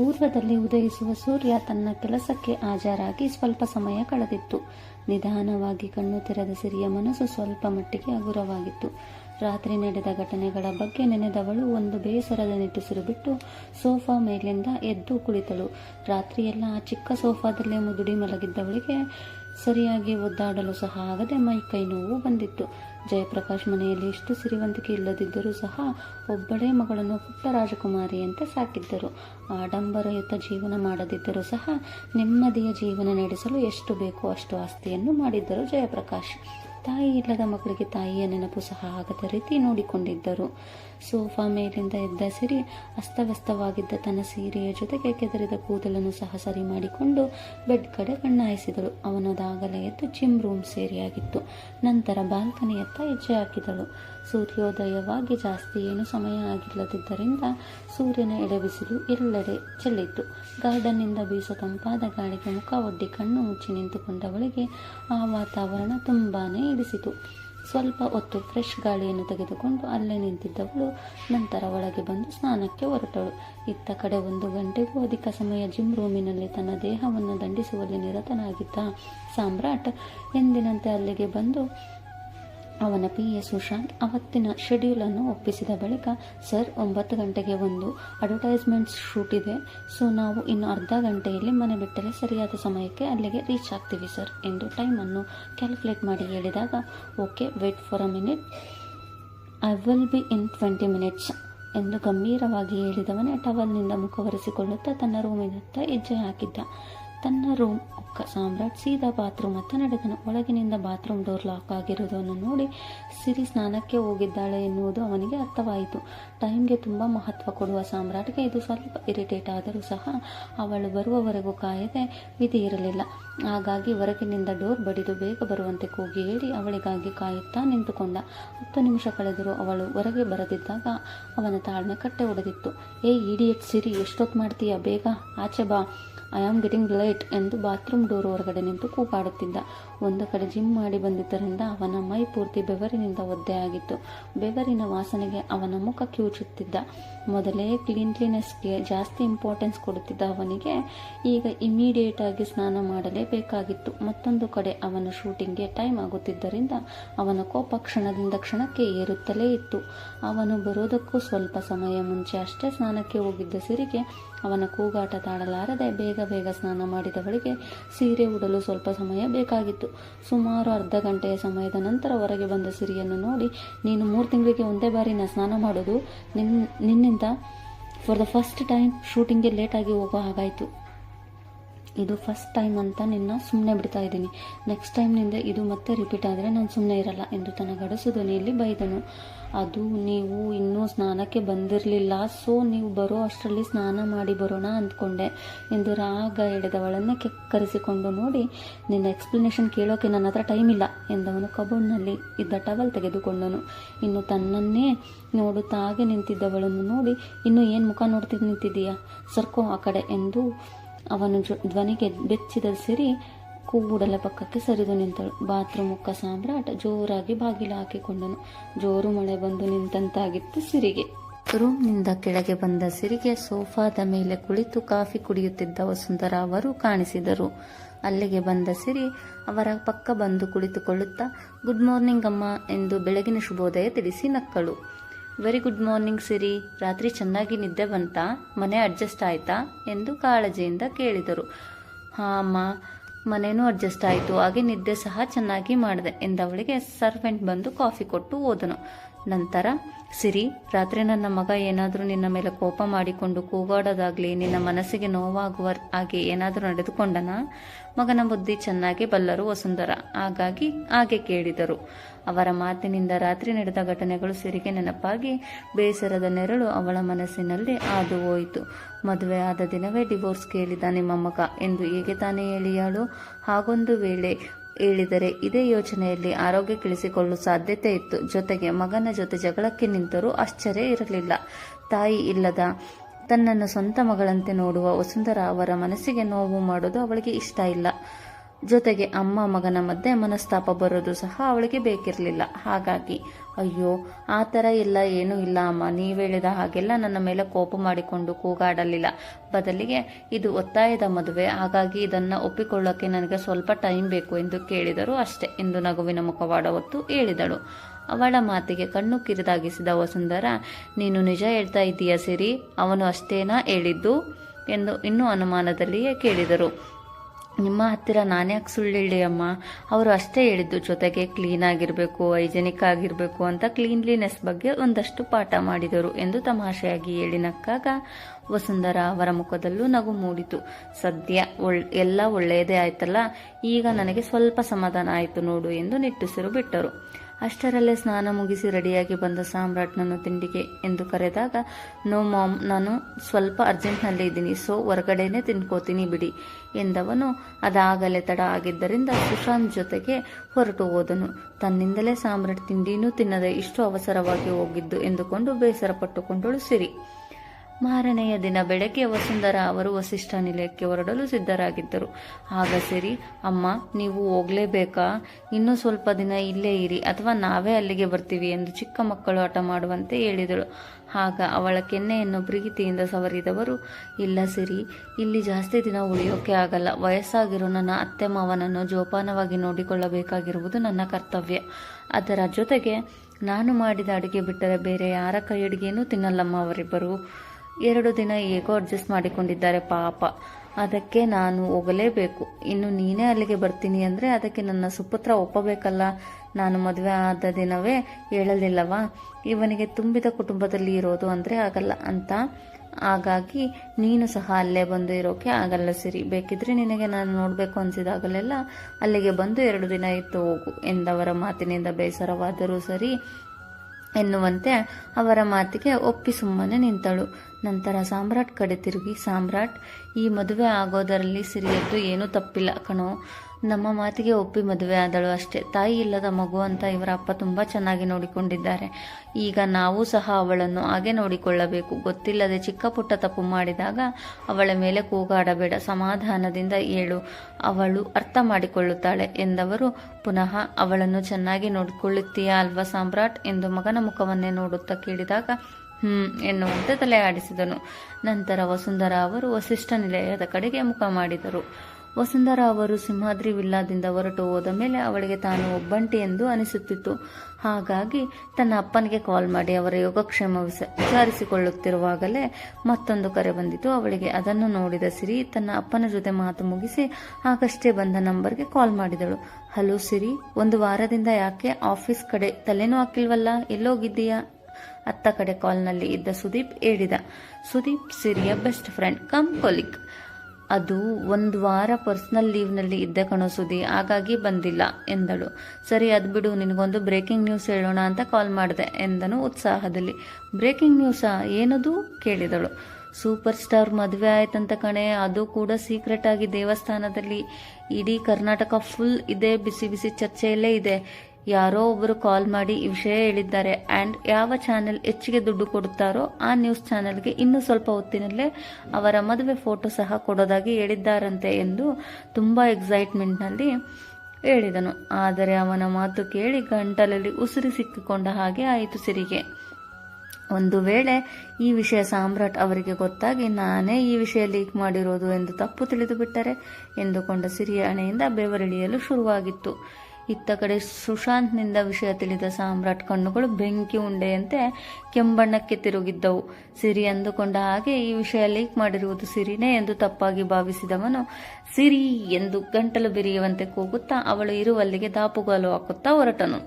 ಪೂರ್ವದಲ್ಲಿ ಉದಯಿಸುವ ಸೂರ್ಯ ತನ್ನ ಕೆಲಸಕ್ಕೆ ಹಾಜರಾಗಿ ಸ್ವಲ್ಪ ಸಮಯ ಕಳೆದಿತ್ತು. ನಿಧಾನವಾಗಿ ಕಣ್ಣು ತೆರೆದ ಸಿರಿಯ ಮನಸ್ಸು ಸ್ವಲ್ಪ ಮಟ್ಟಿಗೆ ಹಗುರವಾಗಿತ್ತು. ರಾತ್ರಿ ನಡೆದ ಘಟನೆಗಳ ಬಗ್ಗೆ ನೆನೆದವಳು ಒಂದು ಬೇಸರದ ನಿಟ್ಟುಸಿರು ಬಿಟ್ಟು ಸೋಫಾ ಮೇಲಿಂದ ಎದ್ದು ಕುಳಿತಳು. ರಾತ್ರಿಯೆಲ್ಲ ಆ ಚಿಕ್ಕ ಸೋಫಾದಲ್ಲೇ ಮುದುಡಿ ಮಲಗಿದ್ದವಳಿಗೆ ಸರಿಯಾಗಿ ಒದ್ದಾಡಲು ಸಹ ಆಗದೆ ಮೈ ಕೈ ನೋವು ಬಂದಿತ್ತು. ಜಯಪ್ರಕಾಶ್ ಮನೆಯಲ್ಲಿ ಎಷ್ಟು ಸಿರಿವಂತಿಕೆ ಇಲ್ಲದಿದ್ದರೂ ಸಹ ಒಬ್ಬಳೇ ಮಗಳನ್ನು ಪುಟ್ಟ ರಾಜಕುಮಾರಿಯಂತೆ ಸಾಕಿದ್ದರು. ಆಡಂಬರಯುತ ಜೀವನ ಮಾಡದಿದ್ದರೂ ಸಹ ನೆಮ್ಮದಿಯ ಜೀವನ ನಡೆಸಲು ಎಷ್ಟು ಬೇಕೋ ಅಷ್ಟು ಆಸ್ತಿಯನ್ನು ಮಾಡಿದ್ದರು ಜಯಪ್ರಕಾಶ್. ತಾಯಿ ಇಲ್ಲದ ಮಕ್ಕಳಿಗೆ ತಾಯಿಯ ನೆನಪು ಸಹ ಆಗದ ರೀತಿ ನೋಡಿಕೊಂಡಿದ್ದರು. ಸೋಫಾ ಮೇಲಿಂದ ಎದ್ದ ಸಿರಿ ಅಸ್ತವ್ಯಸ್ತವಾಗಿದ್ದ ತನ್ನ ಸೀರೆಯ ಜೊತೆಗೆ ಕೆದರಿದ ಕೂದಲನ್ನು ಸಹ ಸರಿ ಮಾಡಿಕೊಂಡು ಬೆಡ್ ಕಡೆ ಕಣ್ಣಾಯಿಸಿದಳು. ಅವನದಾಗಲೇ ಎದ್ದು ಜಿಮ್ ರೂಮ್ ಸೇರಿಯಾಗಿತ್ತು. ನಂತರ ಬಾಲ್ಕನಿಯತ್ತ ಹೆಜ್ಜೆ ಹಾಕಿದಳು. ಸೂರ್ಯೋದಯವಾಗಿ ಜಾಸ್ತಿ ಏನು ಸಮಯ ಆಗಿಲ್ಲದಿದ್ದರಿಂದ ಸೂರ್ಯನ ಎಡೆಬಿಸಿಲು ಎಲ್ಲೆಡೆ ಚೆಲ್ಲಿತ್ತು. ಗಾರ್ಡನ್ನಿಂದ ಬೀಸೋ ತಂಪಾದ ಗಾಳಿಗೆ ಮುಖ ಒಡ್ಡಿ ಕಣ್ಣು ಮುಚ್ಚಿ ನಿಂತುಕೊಂಡವಳಿಗೆ ಆ ವಾತಾವರಣ ತುಂಬಾನೇ ಇಡಿಸಿತು ಸ್ವಲ್ಪ ಹೊತ್ತು ಫ್ರೆಶ್ ಗಾಳಿಯನ್ನು ತೆಗೆದುಕೊಂಡು ಅಲ್ಲೇ ನಿಂತಿದ್ದವಳು ನಂತರ ಒಳಗೆ ಬಂದು ಸ್ನಾನಕ್ಕೆ ಹೊರಟಳು. ಇತ್ತ ಕಡೆ ಒಂದು ಗಂಟೆಗೂ ಅಧಿಕ ಸಮಯ ಜಿಮ್ ರೂಮಿನಲ್ಲಿ ತನ್ನ ದೇಹವನ್ನು ದಂಡಿಸುವಲ್ಲಿ ನಿರತನಾಗಿದ್ದ ಸಾಮ್ರಾಟ್ ಎಂದಿನಂತೆ ಅಲ್ಲಿಗೆ ಬಂದು ಅವನ ಪಿ ಎ ಸುಶಾಂತ್ ಅವತ್ತಿನ ಶೆಡ್ಯೂಲನ್ನು ಒಪ್ಪಿಸಿದ ಬಳಿಕ, ಸರ್, ಒಂಬತ್ತು ಗಂಟೆಗೆ ಒಂದು ಅಡ್ವರ್ಟೈಸ್ಮೆಂಟ್ ಶೂಟ್ ಇದೆ. ಸೊ ನಾವು ಇನ್ನು ಅರ್ಧ ಗಂಟೆಯಲ್ಲಿ ಮನೆ ಬಿಟ್ಟರೆ ಸರಿಯಾದ ಸಮಯಕ್ಕೆ ಅಲ್ಲಿಗೆ ರೀಚ್ ಆಗ್ತೀವಿ ಸರ್ ಎಂದು ಟೈಮನ್ನು ಕ್ಯಾಲ್ಕುಲೇಟ್ ಮಾಡಿ ಹೇಳಿದಾಗ okay wait for a minute I will be in twenty minutes ಎಂದು ಗಂಭೀರವಾಗಿ ಹೇಳಿದವನೇ ಟವಲ್ನಿಂದ ಮುಖವರೆಸಿಕೊಳ್ಳುತ್ತಾ ತನ್ನ ರೂಮಿನತ್ತ ಹೆಜ್ಜೆ ಹಾಕಿದ್ದ. ತನ್ನ ರೂಮ್ ಒಕ್ಕ ಸಾಮ್ರಾಟ್ ಸೀದಾ ಬಾತ್ರೂಮ್ ಹತ್ತ ನಡೆದನು ಒಳಗಿನಿಂದ ಬಾತ್ರೂಮ್ ಡೋರ್ ಲಾಕ್ ಆಗಿರುವುದನ್ನು ನೋಡಿ ಸಿರಿ ಸ್ನಾನಕ್ಕೆ ಹೋಗಿದ್ದಾಳೆ ಎನ್ನುವುದು ಅವನಿಗೆ ಅರ್ಥವಾಯಿತು. ಟೈಮ್ಗೆ ತುಂಬ ಮಹತ್ವ ಕೊಡುವ ಸಾಮ್ರಾಟ್ಗೆ ಇದು ಸ್ವಲ್ಪ ಇರಿಟೇಟ್ ಆದರೂ ಸಹ ಅವಳು ಬರುವವರೆಗೂ ಕಾಯದೆ ವಿಧಿ ಇರಲಿಲ್ಲ. ಹಾಗಾಗಿ ಹೊರಗಿನಿಂದ ಡೋರ್ ಬಡಿದು ಬೇಗ ಬರುವಂತೆ ಕೂಗಿ ಹೇಳಿ ಅವಳಿಗಾಗಿ ಕಾಯುತ್ತಾ ನಿಂತುಕೊಂಡ. ಹತ್ತು ನಿಮಿಷ ಕಳೆದರೂ ಅವಳು ಹೊರಗೆ ಬರದಿದ್ದಾಗ ಅವನ ತಾಳ್ಮೆ ಕಟ್ಟೆ ಒಡೆದಿತ್ತು. ಏ ಇಡಿಯಟ್ ಸಿರಿ ಎಷ್ಟೊತ್ತು ಮಾಡ್ತೀಯ? ಬೇಗ ಆಚೆ ಬಾ. ಐ ಆಮ್ ಗೆಟಿಂಗ್ ಲೇಟ್ ಎಂದು ಬಾತ್ರೂಮ್ ಡೋರ್ ಹೊರಗಡೆ ನಿಂತು ಕೂಗಾಡುತ್ತಿದ್ದ. ಒಂದು ಕಡೆ ಜಿಮ್ ಮಾಡಿ ಬಂದಿದ್ದರಿಂದ ಅವನ ಮೈ ಪೂರ್ತಿ ಬೆವರಿನಿಂದ ಒದ್ದೆಯಾಗಿತ್ತು ಬೆವರಿನ ವಾಸನೆಗೆ ಅವನ ಮುಖ ಕಿವುಚುತ್ತಿದ್ದ. ಮೊದಲೇ ಕ್ಲೀನ್ಲಿನೆಸ್ಗೆ ಜಾಸ್ತಿ ಇಂಪಾರ್ಟೆನ್ಸ್ ಕೊಡುತ್ತಿದ್ದ ಅವನಿಗೆ ಈಗ ಇಮಿಡಿಯೇಟ್ ಆಗಿ ಸ್ನಾನ ಮಾಡಲೇಬೇಕಾಗಿತ್ತು. ಮತ್ತೊಂದು ಕಡೆ ಅವನ ಶೂಟಿಂಗ್ಗೆ ಟೈಮ್ ಆಗುತ್ತಿದ್ದರಿಂದ ಅವನ ಕೋಪ ಕ್ಷಣದಿಂದ ಕ್ಷಣಕ್ಕೆ ಏರುತ್ತಲೇ ಇತ್ತು. ಅವನು ಬರೋದಕ್ಕೂ ಸ್ವಲ್ಪ ಸಮಯ ಮುಂಚೆ ಅಷ್ಟೇ ಸ್ನಾನಕ್ಕೆ ಹೋಗಿದ್ದ ಸಿರಿಗೆ ಅವನ ಕೂಗಾಟ ತಾಡಲಾರದೆ ಬೇಗ ಬೇಗ ಸ್ನಾನ ಮಾಡಿದವಳಿಗೆ ಸೀರೆ ಉಡಲು ಸ್ವಲ್ಪ ಸಮಯ ಬೇಕಾಗಿತ್ತು. ಸುಮಾರು ಅರ್ಧ ಗಂಟೆಯ ಸಮಯದ ನಂತರ ಹೊರಗೆ ಬಂದ ಸಿರಿಯನ್ನು ನೋಡಿ, ನೀನು ಮೂರು ತಿಂಗಳಿಗೆ ಒಂದೇ ಬಾರಿ ನಾ ಸ್ನಾನ ಮಾಡೋದು. ನಿನ್ನ ನಿನ್ನಿಂದ ಫಾರ್ ದ ಫಸ್ಟ್ ಟೈಮ್ ಶೂಟಿಂಗ್ಗೆ ಲೇಟಾಗಿ ಹೋಗೋ ಹಾಗಾಯಿತು. ಇದು ಫಸ್ಟ್ ಟೈಮ್ ಅಂತ ನಿನ್ನ ಸುಮ್ಮನೆ ಬಿಡ್ತಾ ಇದ್ದೀನಿ. ನೆಕ್ಸ್ಟ್ ಟೈಮ್ನಿಂದ ಇದು ಮತ್ತೆ ರಿಪೀಟ್ ಆದರೆ ನಾನು ಸುಮ್ಮನೆ ಇರಲ್ಲ ಎಂದು ತನ್ನ ಗಡಸು ಧ್ವನಿಯಲ್ಲಿ ಬೈದನು. ಅದು ನೀವು ಇನ್ನೂ ಸ್ನಾನಕ್ಕೆ ಬಂದಿರಲಿಲ್ಲ ಸೊ ನೀವು ಬರೋ ಅಷ್ಟರಲ್ಲಿ ಸ್ನಾನ ಮಾಡಿ ಬರೋಣ ಅಂದ್ಕೊಂಡೆ ಎಂದು ರಾಗ ಎಳೆದವಳನ್ನೇ ಕೆಕ್ಕರಿಸಿಕೊಂಡು ನೋಡಿ, ನಿನ್ನ ಎಕ್ಸ್ಪ್ಲನೇಷನ್ ಕೇಳೋಕೆ ನನ್ನ ಹತ್ರ ಟೈಮ್ ಇಲ್ಲ ಎಂದವನು ಕಬೋರ್ಡ್ನಲ್ಲಿ ಇದ್ದ ಟವಲ್ ತೆಗೆದುಕೊಂಡನು. ಇನ್ನು ತನ್ನನ್ನೇ ನೋಡು ಹಾಗೆ ನಿಂತಿದ್ದವಳನ್ನು ನೋಡಿ, ಇನ್ನು ಏನು ಮುಖ ನೋಡ್ತಿದ್ದು ನಿಂತಿದ್ದೀಯಾ? ಸರ್ಕೋ ಆ ಕಡೆ ಎಂದು ಅವನು ಧ್ವನಿಗೆ ಬೆಚ್ಚಿದ ಸಿರಿ, ಕೂಡಲ ಪಕ್ಕಕ್ಕೆ ಸರಿದು ನಿಂತಳು. ಬಾತ್ರೂಮ್ ಮುಖ ಸಾಮ್ರಾಟ್ ಜೋರಾಗಿ ಬಾಗಿಲು ಹಾಕಿಕೊಂಡನು. ಜೋರು ಮಳೆ ಬಂದು ನಿಂತಂತಾಗಿತ್ತು ಸಿರಿಗೆ. ರೂಮ್ನಿಂದ ಕೆಳಗೆ ಬಂದ ಸಿರಿಗೆ ಸೋಫಾದ ಮೇಲೆ ಕುಳಿತು ಕಾಫಿ ಕುಡಿಯುತ್ತಿದ್ದ ವಸುಂಧರ ಅವರು ಕಾಣಿಸಿದರು. ಅಲ್ಲಿಗೆ ಬಂದ ಸಿರಿ ಅವರ ಪಕ್ಕ ಬಂದು ಕುಳಿತುಕೊಳ್ಳುತ್ತಾ, ಗುಡ್ ಮಾರ್ನಿಂಗ್ ಅಮ್ಮ ಎಂದು ಬೆಳಗಿನ ಶುಭೋದಯ ತಿಳಿಸಿ ನಕ್ಕಳು. ವೆರಿ ಗುಡ್ ಮಾರ್ನಿಂಗ್ ಸಿರಿ ರಾತ್ರಿ ಚೆನ್ನಾಗಿ ನಿದ್ದೆ ಬಂತಾ? ಮನೆ ಅಡ್ಜಸ್ಟ್ ಆಯ್ತಾ? ಎಂದು ಕಾಳಜಿಯಿಂದ ಕೇಳಿದರು. ಹಾಂ, ಅಮ್ಮ. ಮನೇನೂ ಅಡ್ಜಸ್ಟ್ ಆಯಿತು. ಹಾಗೆ ನಿದ್ದೆ ಸಹ ಚೆನ್ನಾಗಿ ಮಾಡಿದೆ. ಎಂದವಳಿಗೆ ಸರ್ವೆಂಟ್ ಬಂದು ಕಾಫಿ ಕೊಟ್ಟು ಹೋದನು. ನಂತರ, ಸಿರಿ, ರಾತ್ರಿ ನನ್ನ ಮಗ ಏನಾದರೂ ನಿನ್ನ ಮೇಲೆ ಕೋಪ ಮಾಡಿಕೊಂಡು ಕೂಗಾಡೋದಾಗಲಿ, ನಿನ್ನ ಮನಸ್ಸಿಗೆ ನೋವಾಗುವ ಹಾಗೆ ಏನಾದರೂ ನಡೆದುಕೊಂಡನ? ಮಗನ ಬುದ್ಧಿ ಚೆನ್ನಾಗಿ ಬಲ್ಲರು ವಸುಂಧರ. ಹಾಗಾಗಿ ಹಾಗೆ ಕೇಳಿದರು. ಅವರ ಮಾತಿನಿಂದ ರಾತ್ರಿ ನಡೆದ ಘಟನೆಗಳು ಸಿರಿಗೆ ನೆನಪಾಗಿ, ಬೇಸರದ ನೆರಳು ಅವಳ ಮನಸ್ಸಿನಲ್ಲಿ ಹಾದು ಹೋಯಿತು. ಮದುವೆ ಆದ ದಿನವೇ ಡಿವೋರ್ಸ್ ಕೇಳಿದ ನಿಮ್ಮ ಮಗ. ಎಂದು ಹೇಗೆ ತಾನೇ ಹೇಳಿಯಾಳು? ಹಾಗೊಂದು ವೇಳೆ ಹೇಳಿದರೆ ಇದೇ ಯೋಚನೆಯಲ್ಲಿ ಆರೋಗ್ಯ ಕಿಳಿಸಿಕೊಳ್ಳುವ ಸಾಧ್ಯತೆ ಇತ್ತು. ಜೊತೆಗೆ ಮಗನ ಜೊತೆ ಜಗಳಕ್ಕೆ ನಿಂತರೂ ಆಶ್ಚರ್ಯ ಇರಲಿಲ್ಲ. ತಾಯಿ ಇಲ್ಲದ ತನ್ನನ್ನು ಸ್ವಂತ ಮಗಳಂತೆ ನೋಡುವ ವಸುಂಧರಾ ಅವರ ಮನಸ್ಸಿಗೆ ನೋವು ಮಾಡೋದು ಅವಳಿಗೆ ಇಷ್ಟ ಇಲ್ಲ. ಜೊತೆಗೆ ಅಮ್ಮ ಮಗನ ಮಧ್ಯೆ ಮನಸ್ತಾಪ ಬರೋದು ಸಹ ಅವಳಿಗೆ ಬೇಕಿರಲಿಲ್ಲ. ಹಾಗಾಗಿ, ಅಯ್ಯೋ, ಆ ಥರ ಎಲ್ಲ ಏನೂ ಇಲ್ಲ ಅಮ್ಮ. ನೀವು ಹೇಳಿದ ಹಾಗೆಲ್ಲ ನನ್ನ ಮೇಲೆ ಕೋಪ ಮಾಡಿಕೊಂಡು ಕೂಗಾಡಲಿಲ್ಲ. ಬದಲಿಗೆ ಇದು ಒತ್ತಾಯದ ಮದುವೆ. ಹಾಗಾಗಿ ಇದನ್ನು ಒಪ್ಪಿಕೊಳ್ಳೋಕ್ಕೆ ನನಗೆ ಸ್ವಲ್ಪ ಟೈಮ್ ಬೇಕು ಎಂದು ಕೇಳಿದರು ಅಷ್ಟೇ ಎಂದು ನಗುವಿನ ಮುಖವಾಡ ಹೊತ್ತು ಹೇಳಿದಳು. ಅವಳ ಮಾತಿಗೆ ಕಣ್ಣು ಕಿರಿದಾಗಿಸಿದ ವಸುಂಧರ, ನೀನು ನಿಜ ಹೇಳ್ತಾ ಇದ್ದೀಯ ಸಿರಿ? ಅವನು ಅಷ್ಟೇನಾ ಹೇಳಿದ್ದು? ಎಂದು ಇನ್ನೂ ಅನುಮಾನದಲ್ಲಿಯೇ ಕೇಳಿದರು. ನಿಮ್ಮ ಹತ್ತಿರ ನಾನ್ಯಾಕೆ ಸುಳ್ಳು ಹೇಳಿ ಅಮ್ಮ? ಅವರು ಅಷ್ಟೇ ಹೇಳಿದ್ದು, ಜೊತೆಗೆ ಕ್ಲೀನ್ ಆಗಿರಬೇಕು ಹೈಜೆನಿಕ್ ಆಗಿರಬೇಕು ಅಂತ ಕ್ಲೀನ್ಲಿನೆಸ್ ಬಗ್ಗೆ ಒಂದಷ್ಟು ಪಾಠ ಮಾಡಿದರು ಎಂದು ತಮಾಷೆಯಾಗಿ ಹೇಳಿ ನಕ್ಕಾಗ ವಸುಂಧರ ಅವರ ಮುಖದಲ್ಲೂ ನಗು ಮೂಡಿತು. ಸದ್ಯ ಎಲ್ಲ ಒಳ್ಳೆಯದೇ ಆಯ್ತಲ್ಲ? ಈಗ ನನಗೆ ಸ್ವಲ್ಪ ಸಮಾಧಾನ ಆಯಿತು ನೋಡು ಎಂದು ನಿಟ್ಟುಸಿರು ಬಿಟ್ಟರು. ಅಷ್ಟರಲ್ಲೇ ಸ್ನಾನ ಮುಗಿಸಿ ರೆಡಿಯಾಗಿ ಬಂದ ಸಾಮ್ರಾಟ್ನನ್ನು ತಿಂಡಿಗೆ ಎಂದು ಕರೆದಾಗ, ನೋ ಮಾಮ್, ನಾನು ಸ್ವಲ್ಪ ಅರ್ಜೆಂಟ್ನಲ್ಲಿ ಇದ್ದೀನಿ, ಸೊ ಹೊರಗಡೆನೆ ತಿನ್ಕೋತೀನಿ ಬಿಡಿ, ಎಂದವನು ಅದಾಗಲೇ ತಡ ಆಗಿದ್ದರಿಂದ ಸುಶಾಂತ್ ಜೊತೆಗೆ ಹೊರಟು ಹೋದನು. ತನ್ನಿಂದಲೇ ಸಾಮ್ರಾಟ್ ತಿಂಡಿನೂ ತಿನ್ನದೆ ಇಷ್ಟು ಅವಸರವಾಗಿ ಹೋಗಿದ್ದು ಎಂದುಕೊಂಡು ಬೇಸರ ಪಟ್ಟುಕೊಂಡಳು ಸಿರಿ. ಮಾರನೆಯ ದಿನ ಬೆಳಗ್ಗೆ ವಸುಂಧರ ಅವರು ವಸಿಷ್ಠ ನಿಲಯಕ್ಕೆ ಹೊರಡಲು ಸಿದ್ಧರಾಗಿದ್ದರು. ಆಗ ಸರಿ, ಅಮ್ಮ, ನೀವು ಹೋಗ್ಲೇಬೇಕಾ? ಇನ್ನೂ ಸ್ವಲ್ಪ ದಿನ ಇಲ್ಲೇ ಇರಿ, ಅಥವಾ ನಾವೇ ಅಲ್ಲಿಗೆ ಬರ್ತೀವಿ ಎಂದು ಚಿಕ್ಕ ಮಕ್ಕಳು ಹಠ ಮಾಡುವಂತೆ ಹೇಳಿದಳು. ಆಗ ಅವಳ ಕೆನ್ನೆಯನ್ನು ಪ್ರೀತಿಯಿಂದ ಸವರಿದವರು, ಇಲ್ಲ ಸಿರಿ, ಇಲ್ಲಿ ಜಾಸ್ತಿ ದಿನ ಉಳಿಯೋಕೆ ಆಗಲ್ಲ, ವಯಸ್ಸಾಗಿರೋ ನನ್ನ ಅತ್ತೆ ಮಾವನನ್ನು ಜೋಪಾನವಾಗಿ ನೋಡಿಕೊಳ್ಳಬೇಕಾಗಿರುವುದು ನನ್ನ ಕರ್ತವ್ಯ. ಅದರ ಜೊತೆಗೆ, ನಾನು ಮಾಡಿದ ಅಡುಗೆ ಬಿಟ್ಟರೆ ಬೇರೆ ಯಾರ ಕೈ ಅಡುಗೆಯೂ ತಿನ್ನಲ್ಲಮ್ಮ ಅವರಿಬ್ಬರು. ಎರಡು ದಿನ ಹೇಗೋ ಅಡ್ಜಸ್ಟ್ ಮಾಡಿಕೊಂಡಿದ್ದಾರೆ ಪಾಪ. ಅದಕ್ಕೆ ನಾನು ಹೋಗಲೇಬೇಕು. ಇನ್ನು ನೀನೇ ಅಲ್ಲಿಗೆ ಬರ್ತೀನಿ ಅಂದರೆ ಅದಕ್ಕೆ ನನ್ನ ಸುಪುತ್ರ ಒಪ್ಪಬೇಕಲ್ಲ. ನಾನು ಮದುವೆ ಆದ ದಿನವೇ ಹೇಳಲಿಲ್ಲವಾ? ಇವನಿಗೆ ತುಂಬಿದ ಕುಟುಂಬದಲ್ಲಿ ಇರೋದು ಅಂದರೆ ಆಗಲ್ಲ ಅಂತ. ಹಾಗಾಗಿ ನೀನು ಸಹ ಅಲ್ಲೇ ಬಂದು ಇರೋಕೆ ಆಗಲ್ಲ ಸಿರಿ. ಬೇಕಿದ್ರೆ ನಿನಗೆ ನಾನು ನೋಡಬೇಕು ಅನಿಸಿದಾಗಲೆಲ್ಲ ಅಲ್ಲಿಗೆ ಬಂದು ಎರಡು ದಿನ ಇತ್ತು ಹೋಗು ಎಂದವರ ಮಾತಿನಿಂದ ಬೇಸರವಾದರೂ ಸರಿ ಎನ್ನುವಂತೆ ಅವರ ಮಾತಿಗೆ ಒಪ್ಪಿ ಸುಮ್ಮನೆ ನಿಂತಳು. ನಂತರ ಸಾಮ್ರಾಟ್ ಕಡೆ ತಿರುಗಿ, ಸಾಮ್ರಾಟ್, ಈ ಮದುವೆ ಆಗೋದರಲ್ಲಿ ಸಿರಿಯದ್ದು ಏನೂ ತಪ್ಪಿಲ್ಲ ಕಣೋ. ನಮ್ಮ ಮಾತಿಗೆ ಒಪ್ಪಿ ಮದುವೆ ಆದಳು ಅಷ್ಟೇ. ತಾಯಿ ಇಲ್ಲದ ಮಗು ಅಂತ ಇವರ ಅಪ್ಪ ತುಂಬ ಚೆನ್ನಾಗಿ ನೋಡಿಕೊಂಡಿದ್ದಾರೆ. ಈಗ ನಾವು ಸಹ ಅವಳನ್ನು ಹಾಗೆ ನೋಡಿಕೊಳ್ಳಬೇಕು. ಗೊತ್ತಿಲ್ಲದೆ ಚಿಕ್ಕ ಪುಟ್ಟ ತಪ್ಪು ಮಾಡಿದಾಗ ಅವಳ ಮೇಲೆ ಕೂಗಾಡಬೇಡ. ಸಮಾಧಾನದಿಂದ ಏಳು ಅವಳು ಅರ್ಥ ಮಾಡಿಕೊಳ್ಳುತ್ತಾಳೆ ಎಂದವರು ಪುನಃ ಅವಳನ್ನು ಚೆನ್ನಾಗಿ ನೋಡಿಕೊಳ್ಳುತ್ತೀಯಾ ಅಲ್ವಾ ಸಾಮ್ರಾಟ್ ಎಂದು ಮಗನ ಮುಖವನ್ನೇ ನೋಡುತ್ತಾ ಕೇಳಿದಾಗ, ಹ್ಮ್ ಎನ್ನುವಂತೆ ತಲೆ ಆಡಿಸಿದನು ನಂತರ ವಸುಂಧರಾ ಅವರು ವಸಿಷ್ಠ ನಿಲಯದ ಕಡೆಗೆ ಮುಖ ಮಾಡಿದರು. ವಸುಂಧರ ಅವರು ಸಿಂಹಾದ್ರಿ ವಿಲ್ಲಾದಿಂದ ಹೊರಟು ಹೋದ ಮೇಲೆ ಅವಳಿಗೆ ತಾನು ಒಬ್ಬಂಟಿ ಎಂದು ಅನಿಸುತ್ತಿತ್ತು. ಹಾಗಾಗಿ ತನ್ನ ಅಪ್ಪನಿಗೆ ಕಾಲ್ ಮಾಡಿ ಅವರ ಯೋಗಕ್ಷೇಮ ವಿಚಾರಿಸಿಕೊಳ್ಳುತ್ತಿರುವಾಗಲೇ ಮತ್ತೊಂದು ಕರೆ ಬಂದಿತು. ಅವಳಿಗೆ ಅದನ್ನು ನೋಡಿದ ಸಿರಿ ತನ್ನ ಅಪ್ಪನ ಜೊತೆ ಮಾತು ಮುಗಿಸಿ ಆಗಷ್ಟೇ ಬಂದ ನಂಬರ್ಗೆ ಕಾಲ್ ಮಾಡಿದಳು. ಹಲೋ ಸಿರಿ, ಒಂದು ವಾರದಿಂದ ಯಾಕೆ ಆಫೀಸ್ ಕಡೆ ತಲೆನೂ ಹಾಕಿಲ್ವಲ್ಲ? ಎಲ್ಲೋಗಿದ್ದೀಯಾ? ಅತ್ತ ಕಡೆ ಕಾಲ್ನಲ್ಲಿ ಇದ್ದ ಸುದೀಪ್ ಹೇಳಿದ. ಸುದೀಪ್ ಸಿರಿಯ ಬೆಸ್ಟ್ ಫ್ರೆಂಡ್, ಕಮ್ ಕೊಲಿಕ್. ಅದು ಒಂದು ವಾರ ಪರ್ಸನಲ್ ಲೀವ್ನಲ್ಲಿ ಇದ್ದೆ ಕಣೋ ಸುದಿ ಹಾಗಾಗಿ ಬಂದಿಲ್ಲ ಎಂದಳು. ಸರಿ, ಅದು ಬಿಡು, ನಿನಗೊಂದು ಬ್ರೇಕಿಂಗ್ ನ್ಯೂಸ್ ಹೇಳೋಣ ಅಂತ ಕಾಲ್ ಮಾಡಿದೆ ಎಂದನು ಉತ್ಸಾಹದಲ್ಲಿ. ಬ್ರೇಕಿಂಗ್ ನ್ಯೂಸಾ ಏನದು? ಕೇಳಿದಳು. ಸೂಪರ್ ಸ್ಟಾರ್ ಮದುವೆ ಆಯ್ತಂತ ಕಣೆ, ಅದು ಕೂಡ ಸೀಕ್ರೆಟ್ ಆಗಿ ದೇವಸ್ಥಾನದಲ್ಲಿ ಇಡೀ ಕರ್ನಾಟಕ ಫುಲ್ ಇದೆ, ಬಿಸಿ ಬಿಸಿ ಚರ್ಚೆಯಲ್ಲೇ ಇದೆ. ಯಾರೋ ಒಬ್ಬರು ಕಾಲ್ ಮಾಡಿ ಈ ವಿಷಯ ಹೇಳಿದ್ದಾರೆ ಆ್ಯಂಡ್ ಯಾವ ಚಾನೆಲ್ ಹೆಚ್ಚಿಗೆ ದುಡ್ಡು ಕೊಡುತ್ತಾರೋ ಆ ನ್ಯೂಸ್ ಚಾನೆಲ್ಗೆ ಇನ್ನೂ ಸ್ವಲ್ಪ ಹೊತ್ತಿನಲ್ಲೇ ಅವರ ಮದುವೆ ಫೋಟೋ ಸಹ ಕೊಡೋದಾಗಿ ಹೇಳಿದ್ದಾರಂತೆ ಎಂದು ತುಂಬ ಎಕ್ಸೈಟ್ಮೆಂಟ್ನಲ್ಲಿ ಹೇಳಿದನು. ಆದರೆ ಅವನ ಮಾತು ಕೇಳಿ ಗಂಟಲಲ್ಲಿ ಉಸಿರು ಸಿಕ್ಕಿಕೊಂಡ ಹಾಗೆ ಆಯಿತು ಸಿರಿಗೆ. ಒಂದು ವೇಳೆ ಈ ವಿಷಯ ಸಾಮ್ರಾಟ್ ಅವರಿಗೆ ಗೊತ್ತಾಗಿ ನಾನೇ ಈ ವಿಷಯ ಲೀಕ್ ಮಾಡಿರೋದು ಎಂದು ತಪ್ಪು ತಿಳಿದುಬಿಟ್ಟರೆ ಎಂದುಕೊಂಡ ಸಿರಿಯ ಹಣೆಯಿಂದ ಬೆವರಿಳಿಯಲು ಶುರುವಾಗಿತ್ತು. ಇತ್ತ ಕಡೆ ಸುಶಾಂತ್ನಿಂದ ವಿಷಯ ತಿಳಿದ ಸಾಮ್ರಾಟ್ ಕಣ್ಣುಗಳು ಬೆಂಕಿ ಉಂಡೆಯಂತೆ ಕೆಂಬಣ್ಣಕ್ಕೆ ತಿರುಗಿದ್ದವು. ಸಿರಿ ಅಂದುಕೊಂಡ ಹಾಗೆ ಈ ವಿಷಯ ಲೀಕ್ ಮಾಡಿರುವುದು ಸಿರಿನೇ ಎಂದು ತಪ್ಪಾಗಿ ಭಾವಿಸಿದವನು, ಸಿರಿ ಎಂದು ಗಂಟಲು ಬಿರಿಯುವಂತೆ ಕೂಗುತ್ತಾ ಅವಳು ಇರುವಲ್ಲಿಗೆ ದಾಪುಗಾಲು ಹಾಕುತ್ತಾ ಹೊರಟನು.